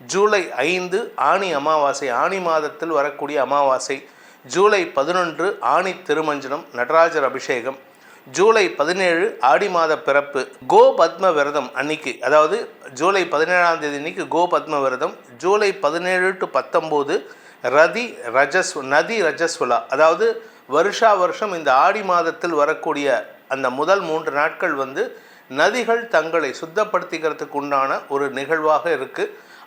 ஜூலை ஐந்து ஆணி அமாவாசை. ஆணி மாதத்தில் வரக்கூடிய அமாவாசை. ஜூலை பதினொன்று ஆணி திருமஞ்சனம் நடராஜர் அபிஷேகம். ஜூலை பதினேழு ஆடி மாத பிறப்பு. கோ பத்ம விரதம் அன்னைக்கு அதாவது ஜூலை பதினேழாம் தேதி அன்னைக்கு கோ பத்ம விரதம். ஜூலை பதினேழு டு பத்தொம்போது ரதி ரஜஸ் நதி ரஜஸ்வலா. அதாவது வருஷா வருஷம் இந்த ஆடி மாதத்தில் வரக்கூடிய அந்த முதல் மூன்று நாட்கள் வந்து நதிகள் தங்களை சுத்தப்படுத்திக்கிறதுக்கு உண்டான ஒரு நிகழ்வாக இருக்குது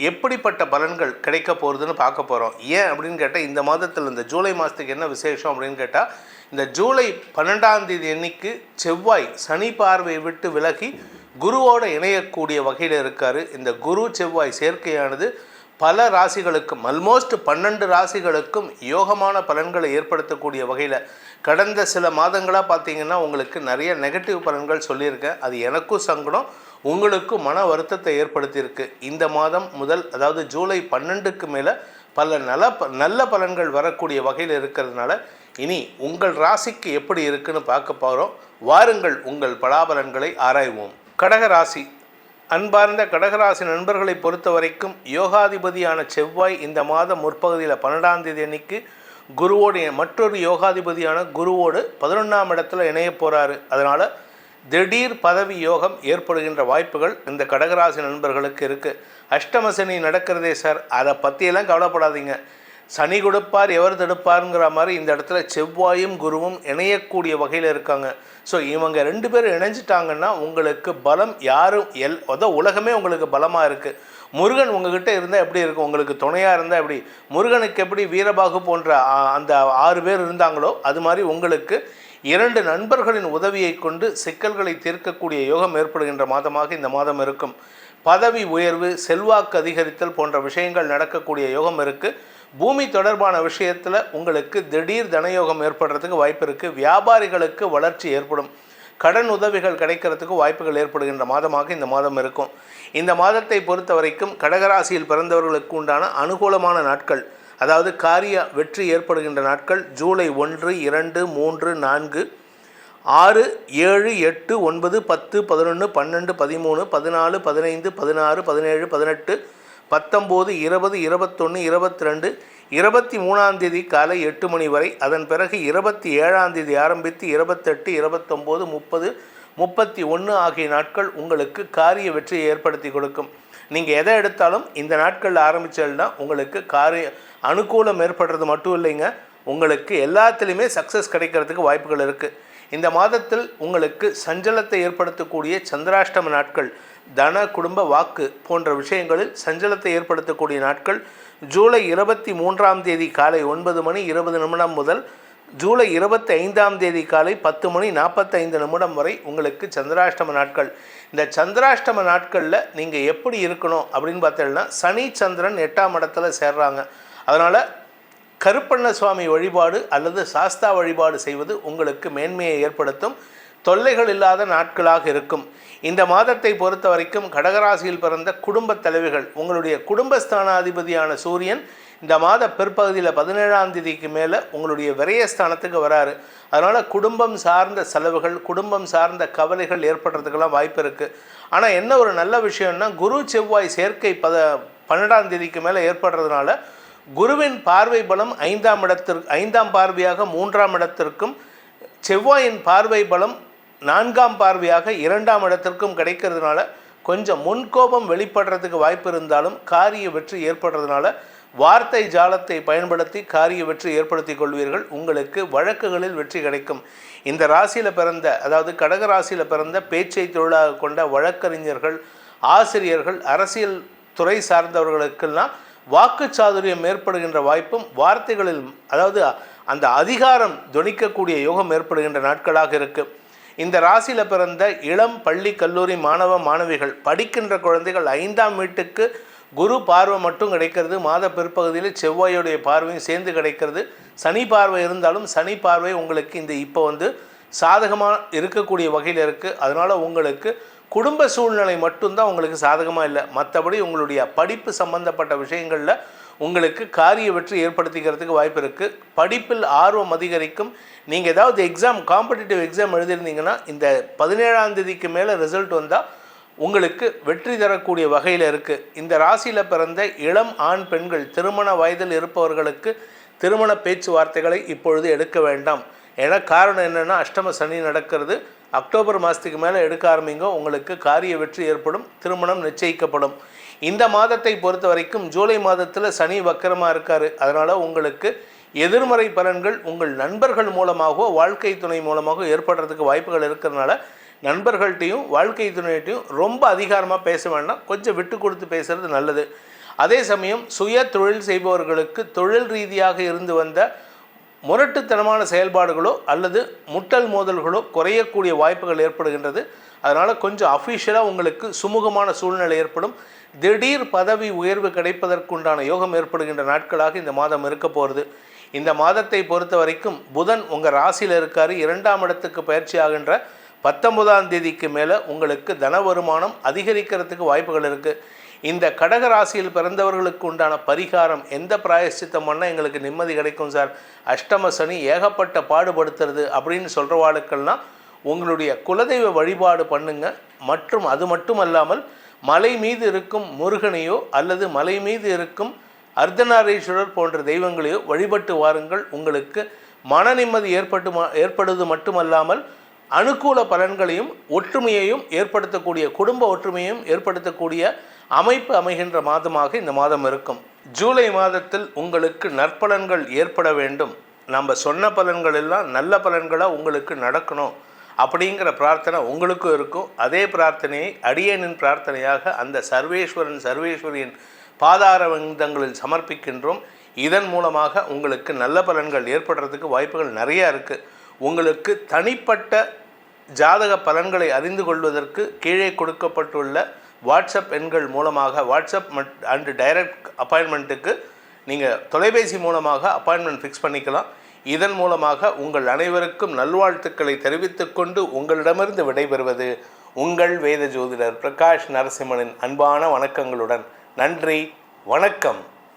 எப்படிப்பட்ட பலன்கள் கிடைக்க போகிறதுன்னு பார்க்க போகிறோம் ஏன் அப்படின்னு கேட்டால் இந்த மாதத்தில் இந்த ஜூலை மாதத்துக்கு என்ன விசேஷம் அப்படின்னு கேட்டால் இந்த ஜூலை பன்னெண்டாம் தேதி அன்னைக்கு செவ்வாய் சனி பார்வை விட்டு விலகி குருவோடு இணையக்கூடிய வகையில் இருக்கார். இந்த குரு செவ்வாய் சேர்க்கையானது பல ராசிகளுக்கும் அல்மோஸ்ட் பன்னெண்டு ராசிகளுக்கும் யோகமான பலன்களை ஏற்படுத்தக்கூடிய வகையில் கடந்த சில மாதங்களாக பார்த்தீங்கன்னா உங்களுக்கு நிறைய நெகட்டிவ் பலன்கள் சொல்லியிருக்கேன். அது எனக்கும் சங்கடம் உங்களுக்கும் மன வருத்தத்தை ஏற்படுத்தியிருக்கு. இந்த மாதம் முதல் அதாவது ஜூலை பன்னெண்டுக்கு மேலே பல நல ப- நல்ல பலன்கள் வரக்கூடிய வகையில் இருக்கிறதுனால இனி உங்கள் ராசிக்கு எப்படி இருக்குன்னு பார்க்க போகிறோம் வாருங்கள் உங்கள் பலாபலன்களை ஆராய்வோம். கடகராசி அன்பார்ந்த கடகராசி நண்பர்களை பொறுத்த வரைக்கும் யோகாதிபதியான செவ்வாய் இந்த மாதம் முற்பகுதியில் பன்னெண்டாம் தேதி அன்னைக்கு குருவோடு மற்றொரு யோகாதிபதியான குருவோடு பதினொன்றாம் இடத்துல இணைய போகிறாரு அதனால் திடீர் பதவி யோகம் ஏற்படுகின்ற வாய்ப்புகள் இந்த கடகராசி நண்பர்களுக்கு இருக்குது அஷ்டம சனி நடக்கிறதே சார் அதை பற்றியெல்லாம் கவலைப்படாதீங்க. சனி கொடுப்பார் எவர் தடுப்பாருங்கிற மாதிரி இந்த இடத்துல செவ்வாயும் குருவும் இணையக்கூடிய வகையில் இருக்காங்க. ஸோ இவங்க ரெண்டு பேரும் இணைஞ்சிட்டாங்கன்னா உங்களுக்கு பலம் யாரும் எல் அதோ உலகமே உங்களுக்கு பலமாக இருக்குது முருகன் உங்ககிட்ட இருந்தால் எப்படி இருக்கும்? உங்களுக்கு துணையாக இருந்தால் எப்படி? முருகனுக்கு எப்படி வீரபாகு போன்ற அந்த ஆறு பேர் இருந்தாங்களோ அது மாதிரி உங்களுக்கு இரண்டு நண்பர்களின் உதவியை கொண்டு சிக்கல்களை தீர்க்கக்கூடிய யோகம் ஏற்படுகின்ற மாதமாக இந்த மாதம் இருக்கும். பதவி உயர்வு செல்வாக்கு அதிகரித்தல் போன்ற விஷயங்கள் நடக்கக்கூடிய யோகம் இருக்குது பூமி தொடர்பான விஷயத்தில் உங்களுக்கு திடீர் தனயோகம் ஏற்படுறதுக்கு வாய்ப்பு இருக்குது வியாபாரிகளுக்கு வளர்ச்சி ஏற்படும். கடன் உதவிகள் கிடைக்கிறதுக்கு வாய்ப்புகள் ஏற்படுகின்ற மாதமாக இந்த மாதம் இருக்கும். இந்த மாதத்தை பொறுத்த வரைக்கும் கடகராசியில் பிறந்தவர்களுக்கு உண்டான அனுகூலமான நாட்கள். அதாவது காரிய வெற்றி ஏற்படுகின்ற நாட்கள் ஜூலை ஒன்று இரண்டு மூன்று நான்கு ஆறு ஏழு எட்டு ஒன்பது பத்து பதினொன்று பன்னெண்டு பதிமூணு பதினாலு பதினைந்து பதினாறு பதினேழு பதினெட்டு பத்தொம்போது இருபது இருபத்தொன்று இருபத்தி ரெண்டு இருபத்தி மூணாம் தேதி காலை எட்டு மணி வரை. அதன் பிறகு இருபத்தி ஏழாம் தேதி ஆரம்பித்து இருபத்தெட்டு இருபத்தொம்போது முப்பது முப்பத்தி ஒன்று ஆகிய நாட்கள் உங்களுக்கு காரிய வெற்றியை ஏற்படுத்தி கொடுக்கும். நீங்கள் எதை எடுத்தாலும் இந்த நாட்களில் ஆரம்பிச்சதுனா உங்களுக்கு காரிய அனுகூலம் ஏற்படுறது மட்டும் இல்லைங்க. உங்களுக்கு எல்லாத்துலேயுமே சக்ஸஸ் கிடைக்கிறதுக்கு வாய்ப்புகள் இருக்குது இந்த மாதத்தில் உங்களுக்கு சஞ்சலத்தை ஏற்படுத்தக்கூடிய சந்திராஷ்டம நாட்கள் தன குடும்ப வாக்கு போன்ற விஷயங்களில் சஞ்சலத்தை ஏற்படுத்தக்கூடிய நாட்கள் ஜூலை இருபத்தி மூன்றாம் தேதி காலை ஒன்பது மணி இருபது நிமிடம் முதல் ஜூலை இருபத்தி ஐந்தாம் தேதி காலை பத்து மணி நாற்பத்தைந்து நிமிடம் வரை உங்களுக்கு சந்திராஷ்டம நாட்கள். இந்த சந்திராஷ்டம நாட்களில் நீங்கள் எப்படி இருக்கணும் அப்படின்னு பார்த்தீங்கன்னா சனி சந்திரன் எட்டாம் இடத்துல சேர்றாங்க. அதனால் கருப்பண்ண சுவாமி வழிபாடு அல்லது சாஸ்தா வழிபாடு செய்வது உங்களுக்கு மேன்மையை ஏற்படுத்தும். தொல்லைகள் இல்லாத நாட்களாக இருக்கும். இந்த மாதத்தை பொறுத்த வரைக்கும் கடகராசியில் பிறந்த குடும்பத் தலைவிகள் உங்களுடைய குடும்பஸ்தானாதிபதியான சூரியன் இந்த மாத பிற்பகுதியில் பதினேழாம் தேதிக்கு மேலே உங்களுடைய விரயஸ்தானத்துக்கு வராரு. அதனால் குடும்பம் சார்ந்த செலவுகள் குடும்பம் சார்ந்த கவலைகள் ஏற்படுறதுக்கெல்லாம் வாய்ப்பு இருக்குது ஆனால் என்ன ஒரு நல்ல விஷயம்னா குரு செவ்வாய் சேர்க்கை பத பன்னெண்டாம் தேதிக்கு மேலே ஏற்படுறதுனால குருவின் பார்வை பலம் ஐந்தாம் இடத்திற்கு ஐந்தாம் பார்வையாக மூன்றாம் இடத்திற்கும் செவ்வாயின் பார்வை பலம் நான்காம் பார்வையாக இரண்டாம் இடத்திற்கும் கிடைக்கிறதுனால கொஞ்சம் முன்கோபம் வெளிப்படுறதுக்கு வாய்ப்பு இருந்தாலும் காரிய வெற்றி ஏற்படுறதுனால வார்த்தை ஜாலத்தை பயன்படுத்தி காரிய வெற்றி ஏற்படுத்தி கொள்வீர்கள். உங்களுக்கு வழக்குகளில் வெற்றி கிடைக்கும். இந்த ராசியில் பிறந்த அதாவது கடக ராசியில் பிறந்த பேச்சை தொழிலாக கொண்ட வழக்கறிஞர்கள் ஆசிரியர்கள் அரசியல் துறை சார்ந்தவர்களுக்கெல்லாம் வாக்கு சாதுரியம் ஏற்படுகின்ற வாய்ப்பும் வார்த்தைகளில் அதாவது அந்த அதிகாரம் துணிக்கக்கூடிய யோகம் ஏற்படுகின்ற நாட்களாக இருக்குது இந்த ராசியில் பிறந்த இளம் பள்ளி கல்லூரி மாணவ மாணவிகள் படிக்கின்ற குழந்தைகள் ஐந்தாம் வீட்டுக்கு குரு பார்வை மட்டும் கிடைக்கிறது. மாத பிற்பகுதியில் செவ்வாயுடைய பார்வையும் சேர்ந்து கிடைக்கிறது. சனி பார்வை இருந்தாலும் சனி பார்வை உங்களுக்கு இந்த இப்போ வந்து சாதகமாக இருக்கக்கூடிய வகையில் இருக்குது அதனால் உங்களுக்கு குடும்ப சூழ்நிலை மட்டும்தான் உங்களுக்கு சாதகமாக இல்லை. மற்றபடி உங்களுடைய படிப்பு சம்பந்தப்பட்ட விஷயங்களில் உங்களுக்கு காரிய வெற்றி ஏற்படுத்திக்கிறதுக்கு வாய்ப்பு இருக்குது படிப்பில் ஆர்வம் அதிகரிக்கும். நீங்கள் ஏதாவது எக்ஸாம் காம்படிட்டிவ் எக்ஸாம் எழுதியிருந்தீங்கன்னா இந்த பதினேழாம் தேதிக்கு மேலே ரிசல்ட் வந்தால் உங்களுக்கு வெற்றி தரக்கூடிய வகையில் இருக்குது இந்த ராசியில் பிறந்த இளம் ஆண் பெண்கள் திருமண வயதில் இருப்பவர்களுக்கு திருமண பேச்சுவார்த்தைகளை இப்பொழுது எடுக்க வேண்டாம். ஏன்னா காரணம் என்னென்னா அஷ்டம சனி நடக்கிறது. அக்டோபர் மாதத்துக்கு மேலே எடுக்க ஆரம்பிங்க. உங்களுக்கு காரிய வெற்றி ஏற்படும். திருமணம் நிச்சயிக்கப்படும். இந்த மாதத்தை பொறுத்த வரைக்கும் ஜூலை மாதத்தில் சனி வக்கரமாக இருக்கார். அதனால் உங்களுக்கு எதிர்மறை பலன்கள் உங்கள் நண்பர்கள் மூலமாகவோ வாழ்க்கை துணை மூலமாகவோ ஏற்படுறதுக்கு வாய்ப்புகள் இருக்கிறதுனால நண்பர்கள்ட்டையும் வாழ்க்கை துணையிட்டையும் ரொம்ப அதிகாரமாக பேச வேண்டாம். கொஞ்சம் விட்டு கொடுத்து பேசுகிறது நல்லது. அதே சமயம் சுய தொழில் செய்பவர்களுக்கு தொழில் ரீதியாக இருந்து வந்த முரட்டுத்தனமான செயல்பாடுகளோ அல்லது முட்டல் மோதல்களோ குறையக்கூடிய வாய்ப்புகள் ஏற்படுகின்றது. அதனால் கொஞ்சம் அஃபிஷியலாக உங்களுக்கு சுமூகமான சூழ்நிலை ஏற்படும். திடீர் பதவி உயர்வு கிடைப்பதற்குண்டான யோகம் ஏற்படுகின்ற நாட்களாக இந்த மாதம் இருக்க போகிறது இந்த மாதத்தை பொறுத்த வரைக்கும் புதன் உங்கள் ராசியில் இருக்கார். இரண்டாம் இடத்துக்கு பயிற்சி ஆகின்ற பத்தொன்பதாம் தேதிக்கு மேலே உங்களுக்கு தன வருமானம் அதிகரிக்கிறதுக்கு வாய்ப்புகள் இருக்குது இந்த கடக ராசியில் பிறந்தவர்களுக்கு உண்டான பரிகாரம் எந்த பிராயசித்தம் பண்ணால் எங்களுக்கு நிம்மதி கிடைக்கும் சார்? அஷ்டம சனி ஏகப்பட்ட பாடுபடுத்துறது அப்படின்னு சொல்கிற சொல்கிறவாளுக்கெல்லாம் உங்களுடைய குலதெய்வ வழிபாடு பண்ணுங்க. மற்றும் அது மட்டும் அல்லாமல் மலை மீது இருக்கும் முருகனையோ அல்லது மலை மீது இருக்கும் அர்த்தநாரீஸ்வரர் போன்ற தெய்வங்களையோ வழிபட்டு வாருங்கள். உங்களுக்கு மன நிம்மதி ஏற்பட்டு ஏற்படுவது மட்டுமல்லாமல் அனுகூல பலன்களையும் ஒற்றுமையையும் ஏற்படுத்தக்கூடிய குடும்ப ஒற்றுமையையும் ஏற்படுத்தக்கூடிய அமைப்பு அமைகின்ற மாதமாக இந்த மாதம் இருக்கும். ஜூலை மாதத்தில் உங்களுக்கு நற்பலன்கள் ஏற்பட வேண்டும். நம்ம சொன்ன பலன்கள் எல்லாம் நல்ல பலன்களாக உங்களுக்கு நடக்கணும் அப்படிங்கிற பிரார்த்தனை உங்களுக்கும் இருக்கும். அதே பிரார்த்தனையை அடியனின் பிரார்த்தனையாக அந்த சர்வேஸ்வரன் சர்வேஸ்வரியின் பாதார வந்தங்களில் சமர்ப்பிக்கின்றோம். இதன் மூலமாக உங்களுக்கு நல்ல பலன்கள் ஏற்படுறதுக்கு வாய்ப்புகள் நிறையா இருக்குது உங்களுக்கு தனிப்பட்ட ஜாதக பலன்களை அறிந்து கொள்வதற்கு கீழே கொடுக்கப்பட்டுள்ள வாட்ஸ்அப் எண்கள் மூலமாக வாட்ஸ்அப் அண்டு டைரக்ட் அப்பாயின்மெண்ட்டுக்கு நீங்கள் தொலைபேசி மூலமாக அப்பாயின்மெண்ட் ஃபிக்ஸ் பண்ணிக்கலாம். இதன் மூலமாக உங்கள் அனைவருக்கும் நல்வாழ்த்துக்களை தெரிவித்துக்கொண்டு உங்களிடமிருந்து விடைபெறுவது உங்கள் வேத ஜோதிடர் பிரகாஷ் நரசிம்மனின் அன்பான வணக்கங்களுடன். நன்றி வணக்கம்.